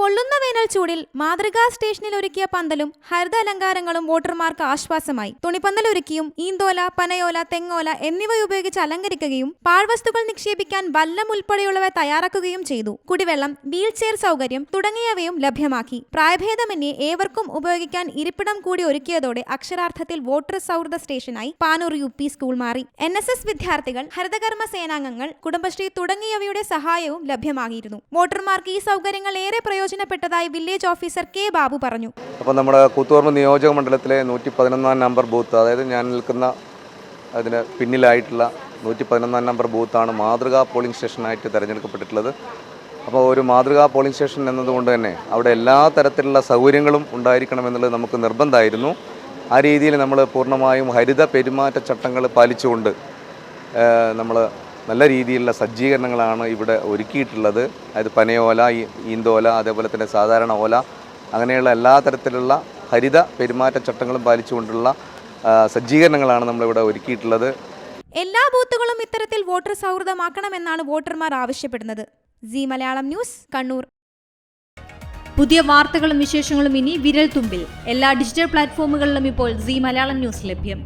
പൊള്ളുന്ന വേനൽ ചൂടിൽ മാതൃകാ സ്റ്റേഷനിൽ ഒരുക്കിയ പന്തലും ഹരിത അലങ്കാരങ്ങളും വോട്ടർമാർക്ക് ആശ്വാസമായി. തുണിപ്പന്തൽ ഒരുക്കിയും ഈന്തോല പനയോല തെങ്ങോല എന്നിവ ഉപയോഗിച്ച് അലങ്കരിക്കുകയും പാഴ്വസ്തുക്കൾ നിക്ഷേപിക്കാൻ വല്ലം ഉൾപ്പെടെയുള്ളവ തയ്യാറാക്കുകയും ചെയ്തു. കുടിവെള്ളം വീൽ ചെയർ സൗകര്യം തുടങ്ങിയവയും ലഭ്യമാക്കി. പ്രായഭേദമന്യേ ഏവർക്കും ഉപയോഗിക്കാൻ ഇരിപ്പിടം കൂടി ഒരുക്കിയതോടെ അക്ഷരാർത്ഥത്തിൽ വോട്ടർ സൗഹൃദ സ്റ്റേഷനായി പാനൂർ യു പി സ്കൂൾ മാറി. എൻ എസ് എസ് വിദ്യാർത്ഥികൾ ഹരിതകർമ്മ സേനാംഗങ്ങൾ കുടുംബശ്രീ തുടങ്ങിയവയുടെ സഹായവും ലഭ്യമാകിയിരുന്നു. വോട്ടർമാർക്ക് ഈ സൗകര്യങ്ങൾ ഏറെ പ്രയോജനപ്പെട്ടതായി വില്ലേജ് ഓഫീസർ കെ ബാബു പറഞ്ഞു. അപ്പോൾ നമ്മുടെ കൂത്തുപറമ്പ് നിയോജക മണ്ഡലത്തിലെ നൂറ്റി പതിനൊന്നാം നമ്പർ ബൂത്ത് അതായത് ഞാൻ നിൽക്കുന്ന അതിന് പിന്നിലായിട്ടുള്ള നൂറ്റി പതിനൊന്നാം നമ്പർ ബൂത്താണ് മാതൃകാ പോളിംഗ് സ്റ്റേഷനായിട്ട് തിരഞ്ഞെടുക്കപ്പെട്ടിട്ടുള്ളത്. അപ്പോൾ ഒരു മാതൃകാ പോളിംഗ് സ്റ്റേഷൻ എന്നതുകൊണ്ട് തന്നെ അവിടെ എല്ലാ തരത്തിലുള്ള സൗകര്യങ്ങളും ഉണ്ടായിരിക്കണം എന്നുള്ളത് നമുക്ക് നിർബന്ധമായിരുന്നു. ആ രീതിയിൽ നമ്മൾ പൂർണമായും ഹരിത പെരുമാറ്റച്ചട്ടങ്ങൾ പാലിച്ചുകൊണ്ട് നമ്മൾ നല്ല രീതിയിലുള്ള സജ്ജീകരണങ്ങളാണ് ഇവിടെ ഒരുക്കിയിട്ടുള്ളത്. അതായത് പനയോല ഈന്തോല അതേപോലെ തന്നെ സാധാരണ ഓല അങ്ങനെയുള്ള എല്ലാ തരത്തിലുള്ള ഹരിത പെരുമാറ്റച്ചട്ടങ്ങളും പാലിച്ചുകൊണ്ടുള്ള സജ്ജീകരണങ്ങളാണ് നമ്മളിവിടെ ഒരുക്കിയിട്ടുള്ളത്. എല്ലാ ബൂത്തുകളും ഇത്തരത്തിൽ വോട്ടർ സൗഹൃദമാക്കണമെന്നാണ് വോട്ടർമാർ ആവശ്യപ്പെടുന്നത്. C Malayalam news Kannur. പുതിയ വാർത്തകളും വിശേഷങ്ങളും ഇനി വിരൽ തുമ്പിൽ എല്ലാ ഡിജിറ്റൽ പ്ലാറ്റ്ഫോമുകളിലും ഇപ്പോൾ സി മലയാളം ന്യൂസ് ലഭ്യം.